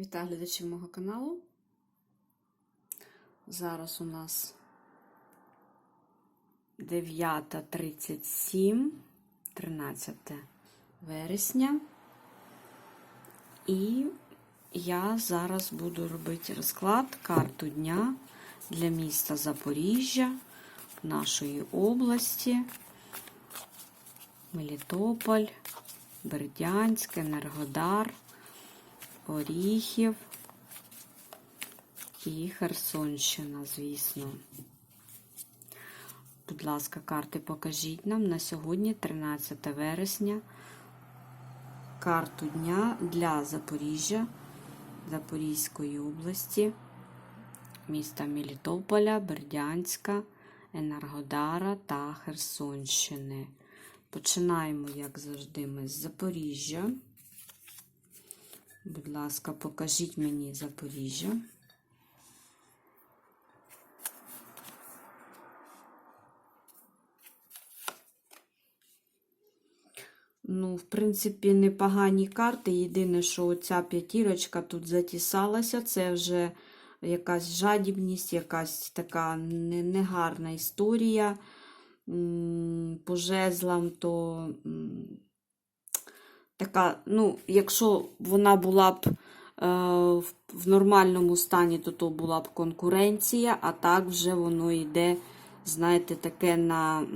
Вітаю глядачів мого каналу. Зараз у нас 9.37, 13 вересня. І я зараз буду робити розклад карту дня для міста Запоріжжя, нашої області, Мелітополь, Бердянськ, Енергодар. Оріхів і Херсонщина, звісно. Будь ласка, карти покажіть нам на сьогодні, 13 вересня, карту дня для Запоріжжя, Запорізької області, міста Мелітополя, Бердянська, Енергодара та Херсонщини. Починаємо, як завжди, ми з Запоріжжя. Будь ласка, покажіть мені Запоріжжя. Ну, в принципі, непогані карти. Єдине, що оця п'ятірочка тут затісалася, це вже якась жадібність, якась така негарна історія. По жезлам, то така, ну, якщо вона була б е, в нормальному стані, то то була б конкуренція, а так вже воно йде, знаєте, таке на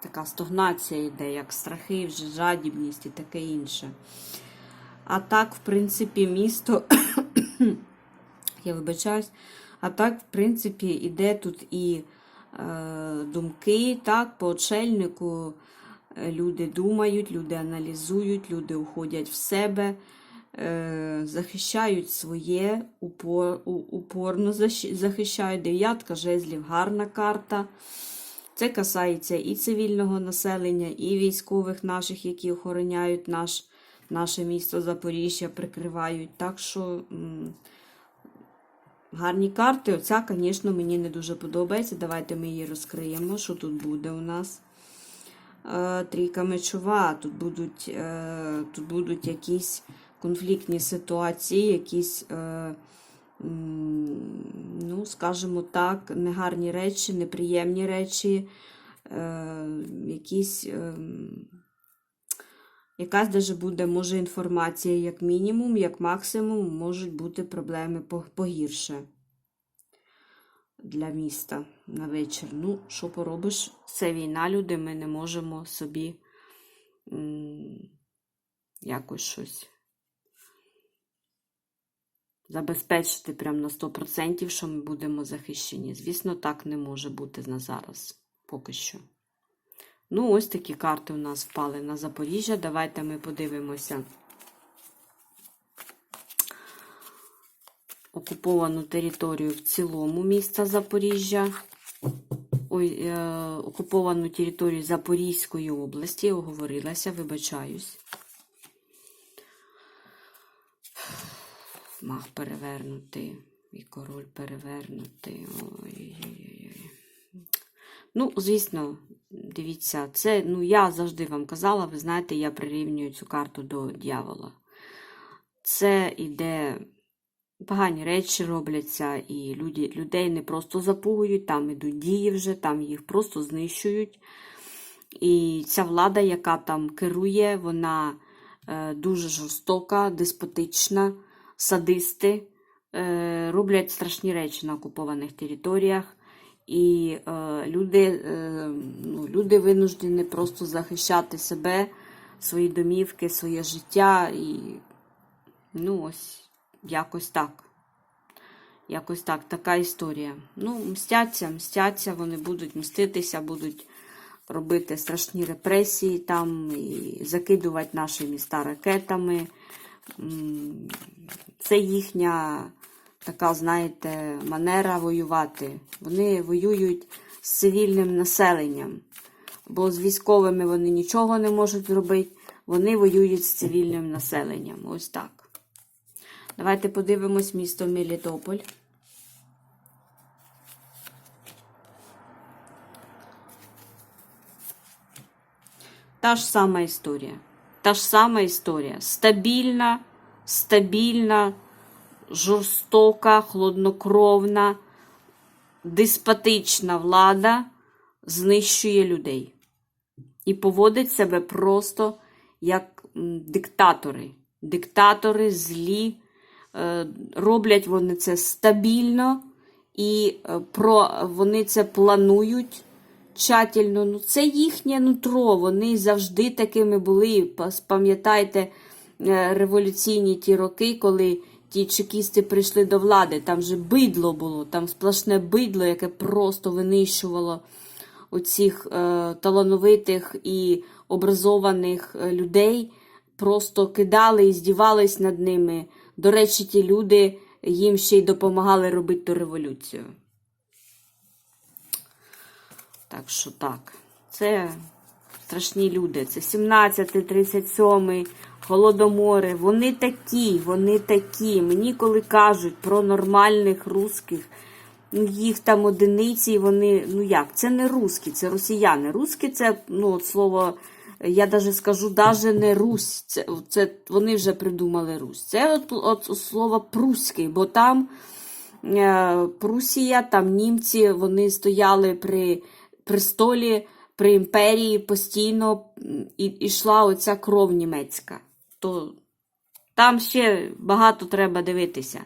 така стогнація йде, як страхи, вже жадібність і таке інше. А так, в принципі, місто, я вибачаюсь, а так, в принципі, іде тут і е, думки, так, по очельнику. Люди думають, люди аналізують, люди уходять в себе, е, захищають своє, упор, упорно захищають. Дев'ятка жезлів гарна карта. Це касається і цивільного населення, і військових наших, які охороняють наш, наше місто Запоріжжя, прикривають. Так що гарні карти. Оця, звісно, мені не дуже подобається. Давайте ми її розкриємо, що тут буде у нас. Е, трійка мечова, тут будуть е, тут будуть якісь конфліктні ситуації, якісь, е, ну, скажімо так, негарні речі, неприємні речі, якісь, якась даже буде, може, інформація, як мінімум, як максимум, можуть бути проблеми погірше для міста на вечір. Ну, що поробиш? Це війна, люди, ми не можемо собі якось щось забезпечити прямо на 100%, що ми будемо захищені. Звісно, так не може бути на зараз, поки що. Ну, ось такі карти у нас впали на Запоріжжя. Давайте ми подивимося. Окуповану територію в цілому міста Запоріжжя, е, окуповану територію Запорізької області, я оговорилася, вибачаюсь. Маг перевернути, і король перевернути. Ой-ой-ой. Ну, звісно, дивіться, це, ну, я завжди вам казала, ви знаєте, я прирівнюю цю карту до дьявола. Це іде Погані речі робляться, і люди, людей не просто запугують, там ідуть дії вже, там їх просто знищують. І ця влада, яка там керує, вона е, дуже жорстока, деспотична, садисти, е, роблять страшні речі на окупованих територіях. І е, люди е, ну, люди винуждені просто захищати себе, свої домівки, своє життя. І ну ось. Якось так. Якось так, така історія. Ну, мстяться, мстяться, вони будуть мститися, будуть робити страшні репресії там, і закидувати наші міста ракетами. Це їхня така, знаєте, манера воювати. Вони воюють з цивільним населенням, бо з військовими вони нічого не можуть зробити. Вони воюють з цивільним населенням. Ось так. Давайте подивимось місто Мелітополь. Та ж сама історія. Та ж сама історія. Стабільна, стабільна, жорстока, хладнокровна, деспотична влада знищує людей і поводить себе просто як диктатори. Диктатори злі, роблять вони це стабільно і е, про, вони це планують тщательно. Ну, це їхнє нутро. Вони завжди такими були. Пам'ятайте е, революційні ті роки, коли ті чекісти прийшли до влади. Там же бидло було, там сплошне бидло, яке просто винищувало оцих е, талановитих і образованих е, людей. Просто кидали і здівались над ними. До речі, ті люди їм ще й допомагали робити ту революцію. Так що так, це страшні люди. Це 17, 37, голодомори. Вони такі, вони такі. Мені коли кажуть про нормальних русських, ну їх там одиниці, вони, ну як, це не русські, це росіяни. Русські це, ну, от слово, я даже скажу, даже не Русь. Це, це вони вже придумали Русь. Це от, от слово прусський, бо там. Е, Прусія, там німці, вони стояли при престолі, при імперії постійно і йшла оця кров німецька. То там ще багато треба дивитися.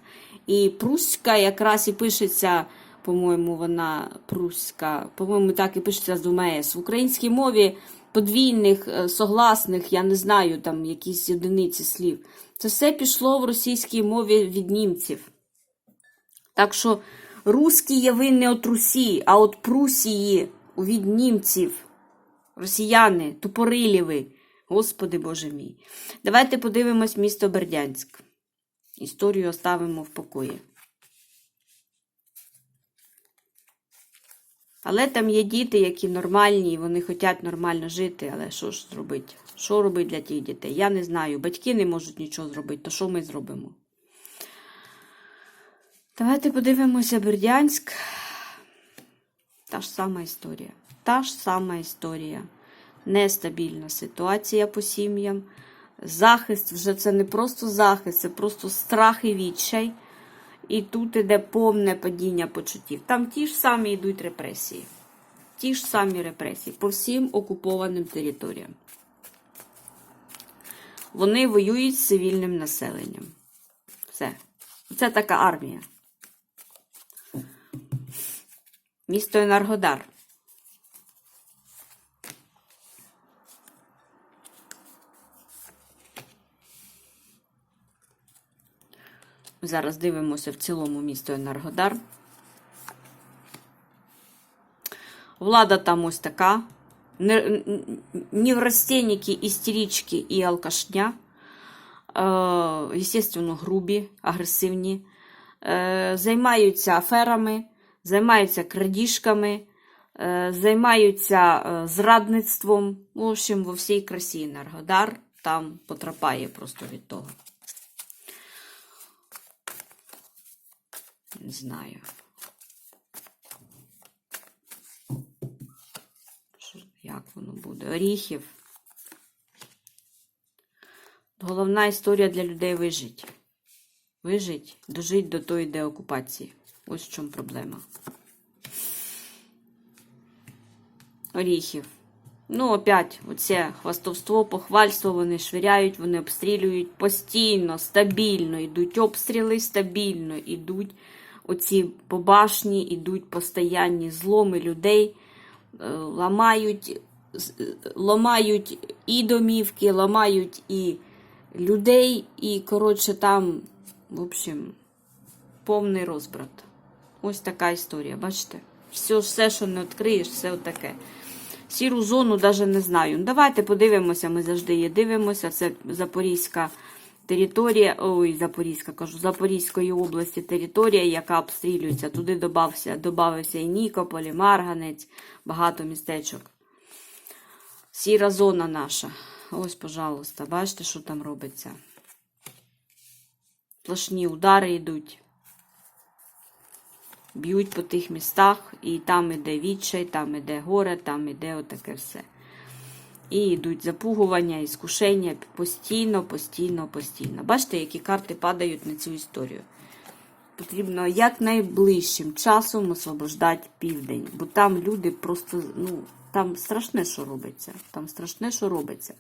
І Пруська якраз і пишеться, по-моєму, вона Пруська, по-моєму, так і пишеться з двома «с». В українській мові подвійних, е, согласних, я не знаю, там якісь одиниці слів. Це все пішло в російській мові від німців. Так що русські є ви не от Русі, а от Прусії від німців. Росіяни, тупорилі ви. Господи Боже мій. Давайте подивимось місто Бердянськ. Історію оставимо в покої. Але там є діти, які нормальні, вони хочуть нормально жити, але що ж зробити? Що робити для тих дітей? Я не знаю. Батьки не можуть нічого зробити, то що ми зробимо? Давайте подивимося Бердянськ. Та ж сама історія. Та ж сама історія. Нестабільна ситуація по сім'ям. Захист вже це не просто захист, це просто страх і відчай. І тут іде повне падіння почуттів. Там ті ж самі йдуть репресії. Ті ж самі репресії по всім окупованим територіям. Вони воюють з цивільним населенням. Все. Це така армія. Місто Енергодар. Зараз дивимося в цілому місто Енергодар. Влада там ось така. Не- Неврастенники, істерички і алкашня. Е, Естественно, грубі, агресивні. Е, Займаються аферами, займаються крадіжками, е, займаються зрадництвом. В общем, во всій красі Енергодар там потрапає просто від того. Не знаю. Як воно буде? Оріхів. Головна історія для людей вижить. Вижить, дожить до тої деокупації. Ось в чому проблема. Оріхів. Ну, опять, оце хвастовство, похвальство, вони швиряють, вони обстрілюють постійно, стабільно. Йдуть обстріли, стабільно йдуть оці по башні, йдуть постоянні зломи людей, е, ламають, е, ламають і домівки, ламають і людей, і, коротше, там, в общем, повний розбрат. Ось така історія, бачите? Все, все що не відкриєш, все отаке. Сіру зону навіть не знаю. Давайте подивимося, ми завжди її дивимося. Це Запорізька територія, ой, Запорізька кажу, Запорізької області територія, яка обстрілюється. Туди додався, додався і Нікополь, і Марганець, багато містечок. Сіра зона наша. Ось, пожалуйста, бачите, що там робиться. Сплошні удари йдуть. Б'ють по тих містах, і там іде відчай, там іде горе, там іде отаке все. І йдуть запугування, іскушення постійно, постійно, постійно. Бачите, які карти падають на цю історію. Потрібно якнайближчим часом освобождати південь, бо там люди просто, ну, там страшне, що робиться. Там страшне, що робиться.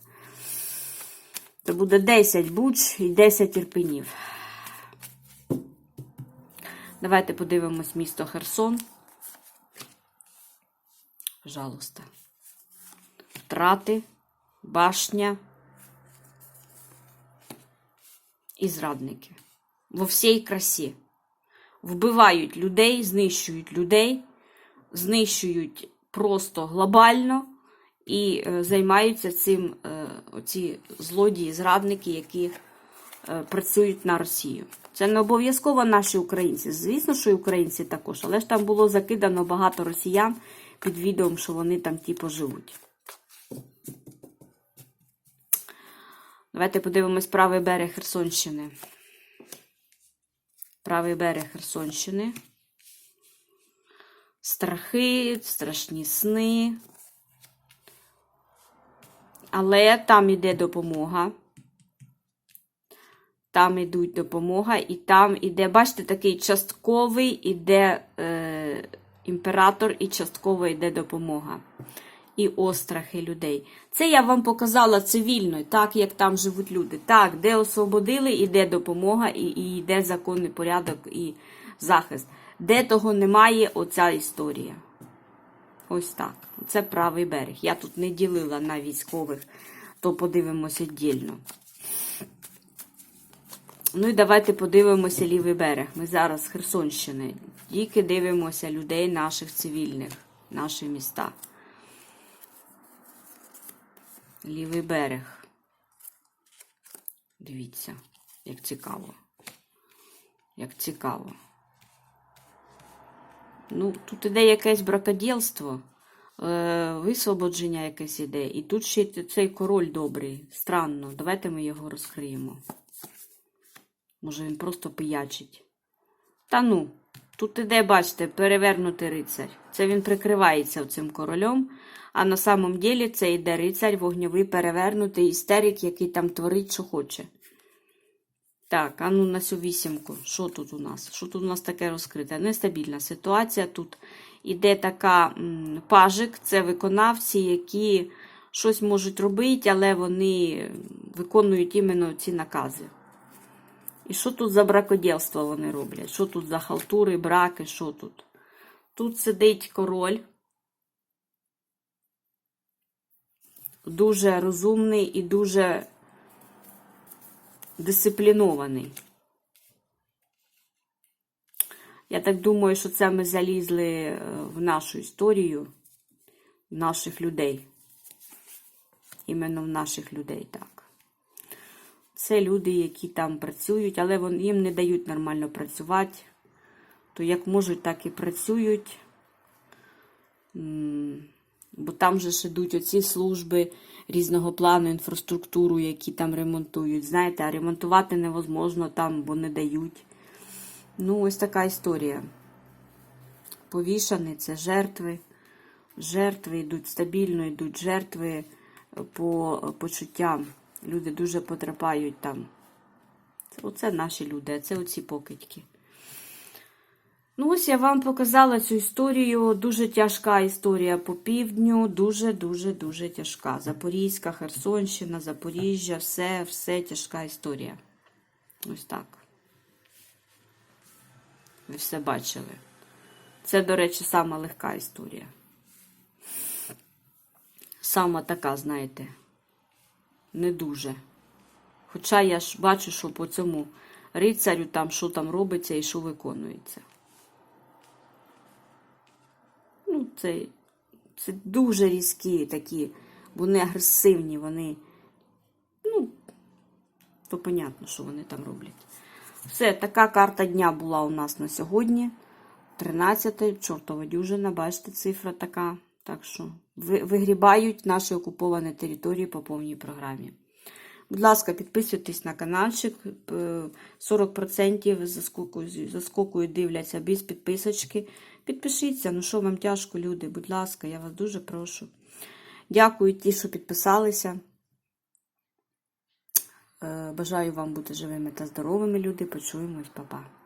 Це буде 10 буч і 10 ірпенів. Давайте подивимось місто Херсон. Пожалуйста. Втрати, башня і зрадники. Во всій красі. Вбивають людей, знищують людей, знищують просто глобально і е, займаються цим е, оці злодії, зрадники, які е, працюють на Росію. Це не обов'язково наші українці. Звісно, що і українці також, але ж там було закидано багато росіян під відео, що вони там типу живуть. Давайте подивимось правий берег Херсонщини. Правий берег Херсонщини. Страхи, страшні сни. Але там іде допомога. Там ідуть допомога, і там іде, бачите, такий частковий іде е, імператор, і частково йде допомога. І острахи людей. Це я вам показала цивільно, так як там живуть люди. Так, де освободили, іде допомога, і, і йде законний порядок і захист. Де того немає, оця історія. Ось так. Це правий берег. Я тут не ділила на військових, то подивимося віддільно. Ну і давайте подивимося лівий берег. Ми зараз з Херсонщини. Тільки дивимося людей наших цивільних, наші міста. Лівий берег. Дивіться, як цікаво. Як цікаво. Ну, тут іде якесь бракоділство, е, висвободження якесь іде. І тут ще цей король добрий. Странно. Давайте ми його розкриємо. Може, він просто пиячить. Та ну, тут іде, бачите, перевернутий рицарь. Це він прикривається цим королем. А на самом ділі це йде рицарь, вогньовий перевернутий істерик, який там творить, що хоче. Так, а ну на цю вісімку. Що тут у нас? Що тут у нас таке розкрите? Нестабільна ситуація. Тут іде така м, пажик, це виконавці, які щось можуть робити, але вони виконують іменно ці накази. І що тут за бракоділство вони роблять? Що тут за халтури, браки, що тут? Тут сидить король. Дуже розумний і дуже дисциплінований. Я так думаю, що це ми залізли е, в нашу історію, в наших людей. Іменно в наших людей, так. Це люди, які там працюють, але їм не дають нормально працювати. То як можуть, так і працюють. Бо там же ж ідуть оці служби різного плану, інфраструктуру, які там ремонтують. Знаєте, а ремонтувати невозможно там, бо не дають. Ну, ось така історія. Повішані це жертви. Жертви йдуть стабільно, йдуть жертви по почуттям. Люди дуже потрапають там. Оце наші люди, а це оці покидьки. Ну, ось я вам показала цю історію. Дуже тяжка історія по півдню. Дуже-дуже-дуже тяжка. Запорізька, Херсонщина, Запоріжжя, все, все тяжка історія. Ось так. Ви все бачили. Це, до речі, сама легка історія. Сама така, знаєте, не дуже. Хоча я ж бачу, що по цьому рицарю там що там робиться і що виконується. Ну, це, це дуже різкі такі, вони агресивні, вони, ну, то понятно, що вони там роблять. Все, така карта дня була у нас на сьогодні. 13 чортова дюжина, бачите, цифра така. Так що вигрібають наші окуповані території по повній програмі. Будь ласка, підписуйтесь на каналчик. е, 40% заскокують, заскокують, дивляться без підписочки. Підпишіться, ну що вам тяжко, люди, будь ласка, я вас дуже прошу. Дякую ті, що підписалися. Е, Бажаю вам бути живими та здоровими, люди. Почуємось, Па-па.